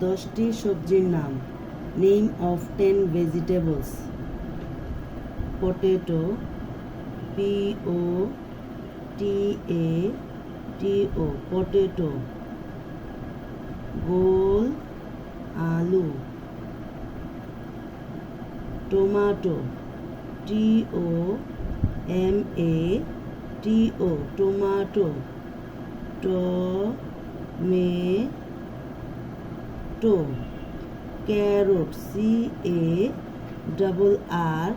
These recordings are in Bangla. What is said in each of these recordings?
দশটি সবজির নাম। Name of ten vegetables potato P O T A T O potato গোল আলু tomato T O M A T O tomato ট মে carrot C A double R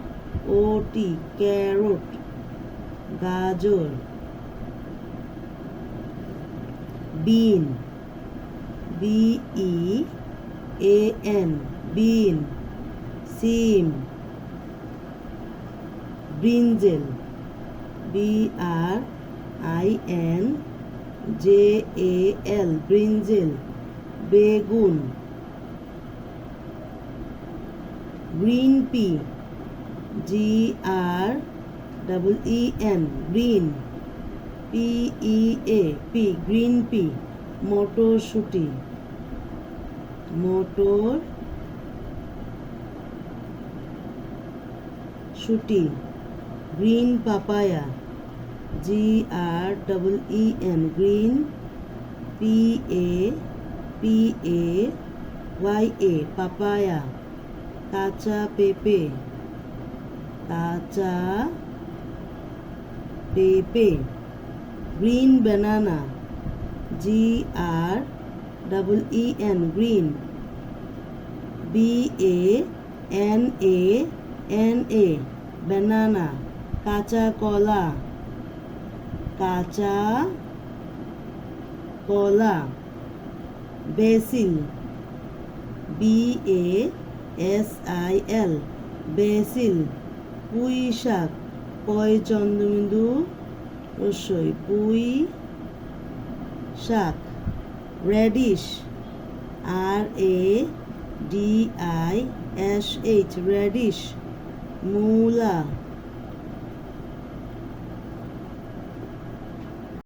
O T carrot গাজর bean B E A N bean SIM brinjal B R I N J A L brinjal বেগুন, green pea G R double E N green P E A pea green pea, মটরশুঁটি মটর শুটি green papaya G R double E N green P A P A Y A papaya কাঁচা পেঁপে কাঁচা পেঁপে green banana G R double E N green B A N A N A banana কাঁচা কলা কাঁচা কলা basil B A S I L basil পুঁই শাক পয় চন্দ্রবিন্দু রসই পুঁই শাক radish R A D I S H radish, মূলা।